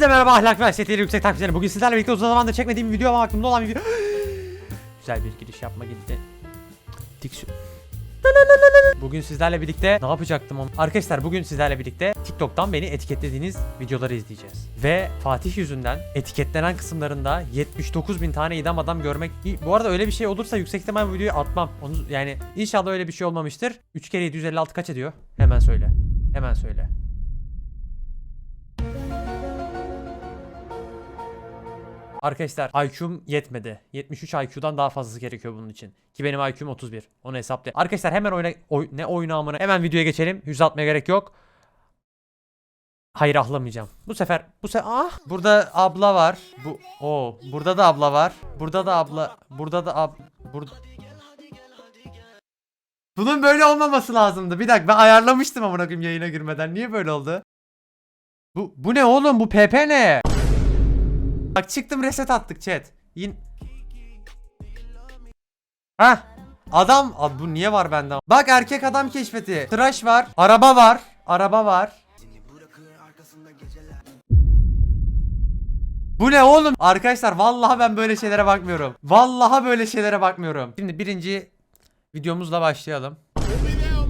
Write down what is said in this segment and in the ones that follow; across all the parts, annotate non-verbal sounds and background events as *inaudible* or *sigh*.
Hepinize merhaba ahlak ve haysiyetleri yüksek takipçilerim. Bugün sizlerle birlikte uzun zamandır çekmediğim bir video ama aklımda olan bir video. *gasps* Güzel bir giriş yapma gitti. Diksiyon. *laughs* Bugün sizlerle birlikte ne yapacaktım onu? Arkadaşlar bugün sizlerle birlikte TikTok'tan beni etiketlediğiniz videoları izleyeceğiz. Ve Fatih yüzünden etiketlenen kısımlarında 79 bin tane idam adam görmek... Bu arada öyle bir şey olursa yüksek ihtimal bu videoyu atmam. Onu yani inşallah öyle bir şey olmamıştır. 3 kere 756 kaç ediyor? Hemen söyle. Hemen söyle. Arkadaşlar IQ'm yetmedi. 73 IQ'dan daha fazlası gerekiyor bunun için. Ki benim IQ'm 31. Onu hesaplayın. Arkadaşlar hemen oyna oy- ne oyunu amına. Hemen videoya geçelim. Yüz atmaya gerek yok. Hayır ahlamayacağım. Bu sefer bu sefer ah burada abla var. Bu o burada da abla var. Burada da abla burada da ab burada Bunun böyle olmaması lazımdı. Bir dakika ben ayarlamıştım amına koyayım yayına girmeden. Niye böyle oldu? Bu bu ne oğlum? Bu PP ne? Bak çıktım reset attık chat. Yin Hah. Adam Abi bu niye var bende? Bak erkek adam keşfeti. Tıraş var. Araba var. Araba var. Bu ne oğlum? Arkadaşlar vallahi ben böyle şeylere bakmıyorum. Vallahi böyle şeylere bakmıyorum. Şimdi birinci videomuzla başlayalım. Un video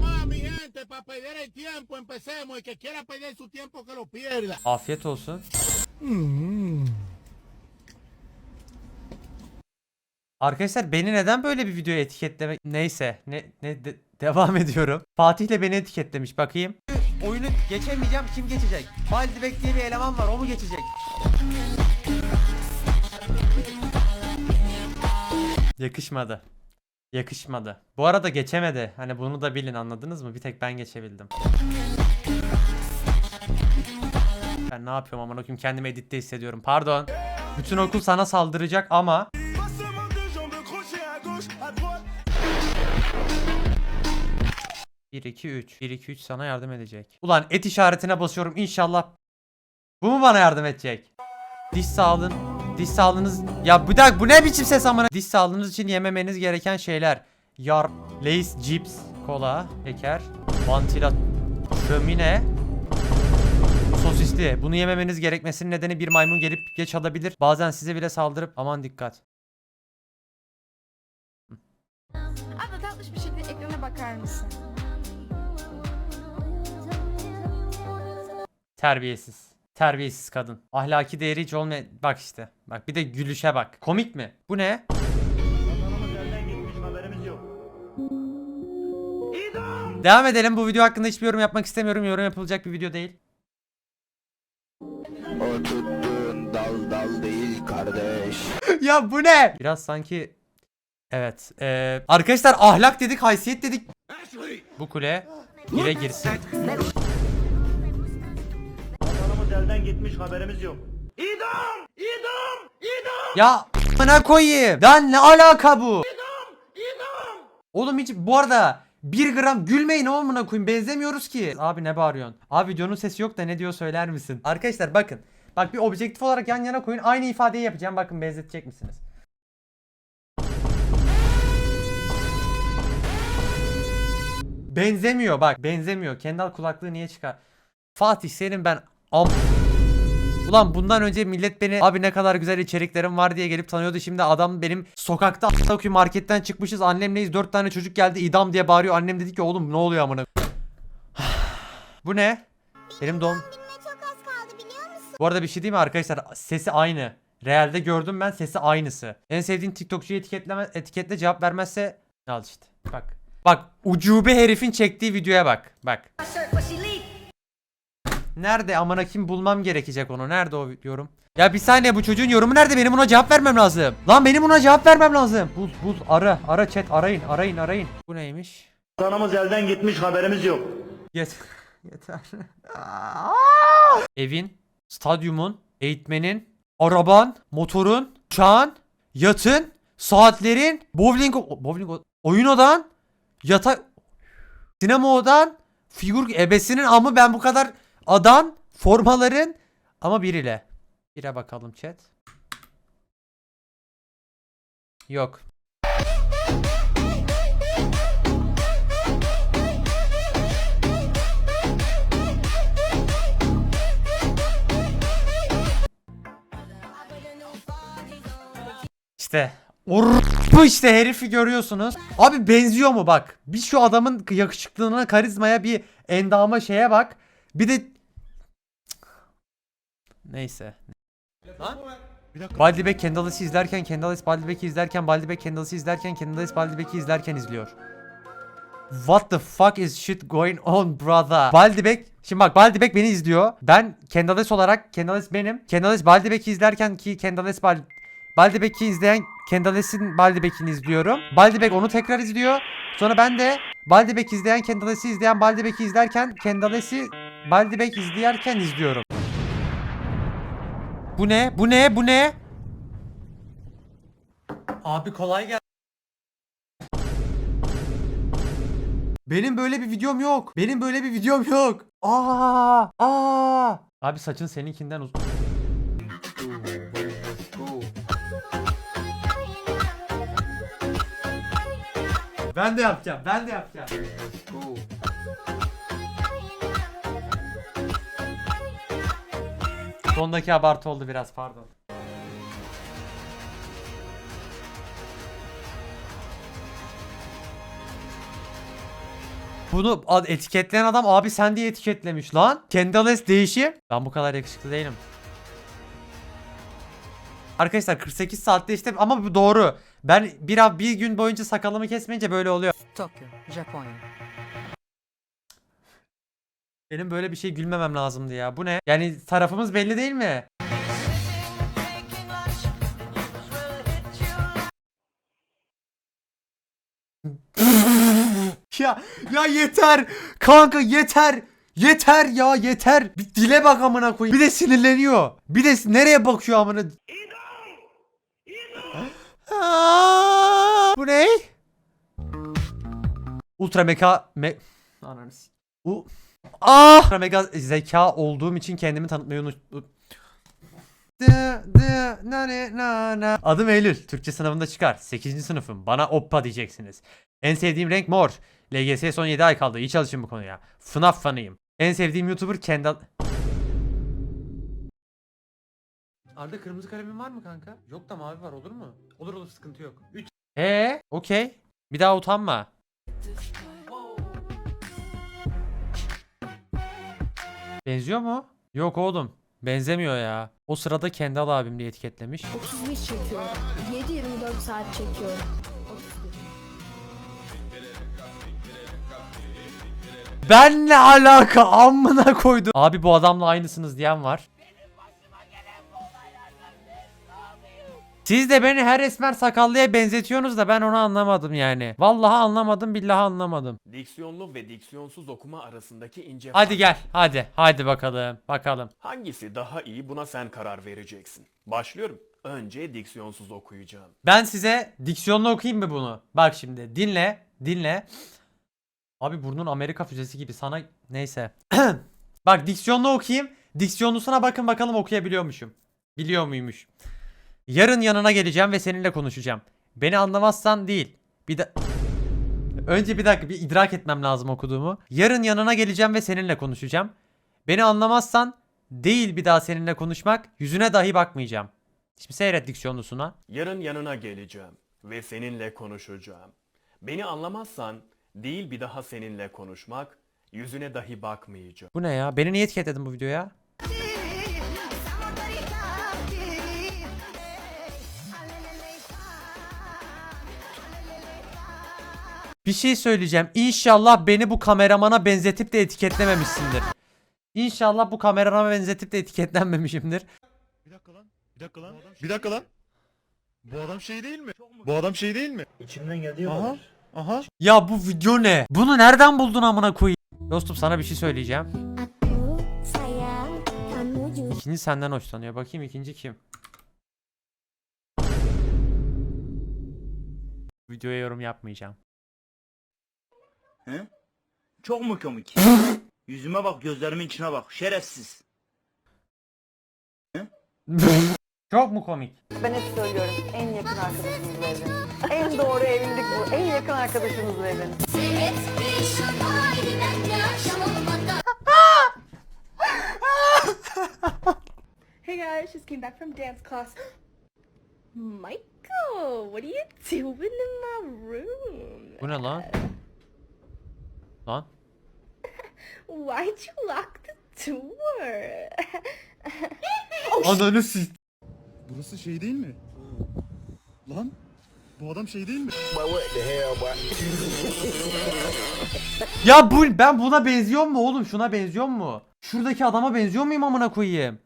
Arkadaşlar beni neden böyle bir videoya etiketleme... Neyse. Ne, ne de- devam *laughs* ediyorum. Fatih de beni etiketlemiş bakayım. Oyunu geçemeyeceğim kim geçecek? Baldibek diye bir eleman var o mu geçecek? Yakışmadı. Yakışmadı. Bu arada geçemedi. Hani bunu da bilin anladınız mı? Bir tek ben geçebildim. Ben ne yapıyorum amına koyayım kendimi editte hissediyorum. Pardon. Bütün okul sana saldıracak ama Bir iki üç. 1 2 3 sana yardım edecek. Ulan et işaretine basıyorum inşallah. Bu mu bana yardım edecek? Diş sağlığın diş sağlığınız ya bu da bu ne biçim ses amına? Diş sağlığınız için yememeniz gereken şeyler. Yar, Lays, cips, kola, şeker, vantilat, şömine, sosisli. Bunu yememeniz gerekmesinin nedeni bir maymun gelip geç alabilir. Bazen size bile saldırıp aman dikkat. Abla tatlış bir şekilde ekrana bakar mısın? Terbiyesiz. Terbiyesiz kadın. Ahlaki değeri hiç olmayan... Bak işte. Bak bir de gülüşe bak. Komik mi? Bu ne? Devam edelim. Bu video hakkında hiçbir yorum yapmak istemiyorum. Yorum yapılacak bir video değil. O tuttuğun dal dal değil kardeş. *laughs* ya bu ne? Biraz sanki... Evet. Ee, arkadaşlar ahlak dedik, haysiyet dedik. Bu kule bire girsin. Vatanımız elden gitmiş haberimiz yok. İdam! İdam! İdam! Ya bana koyayım. Lan ne alaka bu? Oğlum hiç bu arada 1 gram gülmeyin oğlum koyayım benzemiyoruz ki. Abi ne bağırıyorsun? Abi videonun sesi yok da ne diyor söyler misin? Arkadaşlar bakın. Bak bir objektif olarak yan yana koyun. Aynı ifadeyi yapacağım. Bakın benzetecek misiniz? Benzemiyor bak. Benzemiyor. Kendal kulaklığı niye çıkar? Fatih senin ben am Ulan bundan önce millet beni abi ne kadar güzel içeriklerim var diye gelip tanıyordu. Şimdi adam benim sokakta a**ına marketten çıkmışız. Annemleyiz dört tane çocuk geldi idam diye bağırıyor. Annem dedi ki oğlum ne oluyor amına. *sighs* Bu ne? Benim doğum. Bu arada bir şey değil mi arkadaşlar? Sesi aynı. Realde gördüm ben sesi aynısı. En sevdiğin TikTokçuyu etiketleme, etiketle cevap vermezse al işte. Bak. Bak ucube herifin çektiği videoya bak. Bak. Nerede amına kim bulmam gerekecek onu. Nerede o yorum? Ya bir saniye bu çocuğun yorumu nerede? Benim buna cevap vermem lazım. Lan benim buna cevap vermem lazım. Bul bul ara ara chat arayın arayın arayın. Bu neymiş? Vatanımız elden gitmiş haberimiz yok. Yet *laughs* yeter. Evin, stadyumun, eğitmenin, araban, motorun, uçağın, yatın, saatlerin, bowling, bowling oyun odan, Yatak... Sinema odan figür ebesinin amı ben bu kadar adan formaların ama bir ile. Bire bakalım chat. Yok. İşte. Urr bu işte herifi görüyorsunuz. Abi benziyor mu bak. Bir şu adamın yakışıklılığına, karizmaya, bir endama şeye bak. Bir de Neyse. Lan? Baldibek Kendall'ı izlerken, Kendall'ı Baldibek'i izlerken, Baldibek Kendall'ı izlerken, Kendall'ı Baldibek'i izlerken izliyor. What the fuck is shit going on brother? Baldibek Şimdi bak Baldibek beni izliyor. Ben Kendales olarak Kendales benim. Kendales Baldibek'i izlerken ki Kendales Bal Baldibek'i izleyen Kendales'in Baldibek'ini izliyorum. Baldibek onu tekrar izliyor. Sonra ben de Baldibek izleyen Kendales'i izleyen Baldibek'i izlerken Kendales'i Baldibek izlerken izliyorum. Bu ne? Bu ne? Bu ne? Abi kolay gel. Benim böyle bir videom yok. Benim böyle bir videom yok. Aa! Aa! Abi saçın seninkinden uzun. Ben de yapacağım. Ben de yapacağım. Sondaki abartı oldu biraz pardon. Bunu etiketleyen adam abi sen diye etiketlemiş lan. Kendales değişim. Ben bu kadar yakışıklı değilim. Arkadaşlar 48 saatte işte ama bu doğru. Ben bir bir gün boyunca sakalımı kesmeyince böyle oluyor. Tokyo, Japonya. Benim böyle bir şey gülmemem lazımdı ya. Bu ne? Yani tarafımız belli değil mi? *laughs* ya ya yeter. Kanka yeter. Yeter ya yeter. Bir dile bak amına koyayım. Bir de sinirleniyor. Bir de nereye bakıyor amına. Aa, Bu ne? Ultra meka me Ananı U Ah! Ultra mega zeka olduğum için kendimi tanıtmayı unuttum. Dı, dı, na, ne, na, na. Adım Eylül. Türkçe sınavında çıkar. 8. sınıfım. Bana oppa diyeceksiniz. En sevdiğim renk mor. LGS'ye son 7 ay kaldı. İyi çalışın bu konuya. FNAF fanıyım. En sevdiğim YouTuber Kendall... Arda kırmızı kalemin var mı kanka? Yok da mavi var olur mu? Olur olur sıkıntı yok. 3 Ee, okey. Bir daha utanma. Benziyor mu? Yok oğlum. Benzemiyor ya. O sırada Kendall abim diye etiketlemiş. 31 çekiyorum. 7-24 saat çekiyorum. 31. Benle alaka amına koydu. Abi bu adamla aynısınız diyen var. Siz de beni her esmer sakallıya benzetiyorsunuz da ben onu anlamadım yani. Vallahi anlamadım billahi anlamadım. Diksiyonlu ve diksiyonsuz okuma arasındaki ince Hadi fark. gel hadi hadi bakalım bakalım. Hangisi daha iyi buna sen karar vereceksin. Başlıyorum. Önce diksiyonsuz okuyacağım. Ben size diksiyonla okuyayım mı bunu? Bak şimdi dinle dinle. Abi burnun Amerika füzesi gibi sana neyse. *clears throat* Bak diksiyonla okuyayım. Diksiyonlusuna bakın bakalım okuyabiliyormuşum. Biliyor muymuş? Yarın yanına geleceğim ve seninle konuşacağım. Beni anlamazsan değil. Bir de Önce bir dakika bir idrak etmem lazım okuduğumu. Yarın yanına geleceğim ve seninle konuşacağım. Beni anlamazsan değil bir daha seninle konuşmak, yüzüne dahi bakmayacağım. Şimdi seyret diksiyonlusuna. Yarın yanına geleceğim ve seninle konuşacağım. Beni anlamazsan değil bir daha seninle konuşmak, yüzüne dahi bakmayacağım. Bu ne ya? Beni niye etiketledin bu videoya? Bir şey söyleyeceğim. İnşallah beni bu kameramana benzetip de etiketlememişsindir. İnşallah bu kameramana benzetip de etiketlenmemişimdir. Bir dakika lan. Bir dakika lan. Bir dakika lan. Bu adam şey değil mi? Bu adam şey değil mi? İçimden geldiği Aha. Aha. Ya bu video ne? Bunu nereden buldun amına koyayım? Dostum sana bir şey söyleyeceğim. Sayang, kamu juga İkinci senden hoşlanıyor. Bakayım ikinci kim? Videoya yorum yapmayacağım. He? Çok mu komik? Yüzüme bak gözlerimin içine bak şerefsiz. Çok mu komik? Ben hep söylüyorum en yakın arkadaşınızla evlenin. En doğru evlilik bu. En yakın arkadaşınızla evlenin. Hey guys, just came back from dance class. *gasps* Michael, what are you doing in my room? Bu ne lan? Lan? Why'd you lock the door? *laughs* Ananı s- Burası şey değil mi? Lan bu adam şey değil mi? Ya bu ben buna benziyor mu oğlum? Şuna benziyor mu? Şuradaki adama benziyor muyum amına koyayım?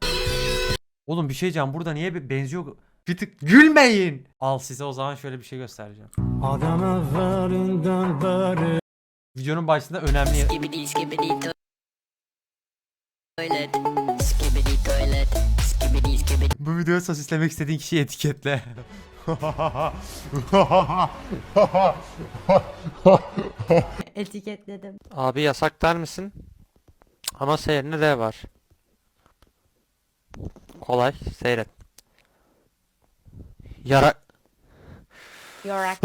Oğlum bir şey diyeceğim. Burada niye benziyor? Bir tık gülmeyin. Al size o zaman şöyle bir şey göstereceğim. Videonun başında önemli yer- Skibidi skibidi toilet. Skibidi toilet. Skibidi skibidi. Bu videoya sosislemek istediğin kişiyi etiketle. Etiketledim. Abi yasak der misin? Ama seyrine R var. Kolay seyret. Yara... Yorak.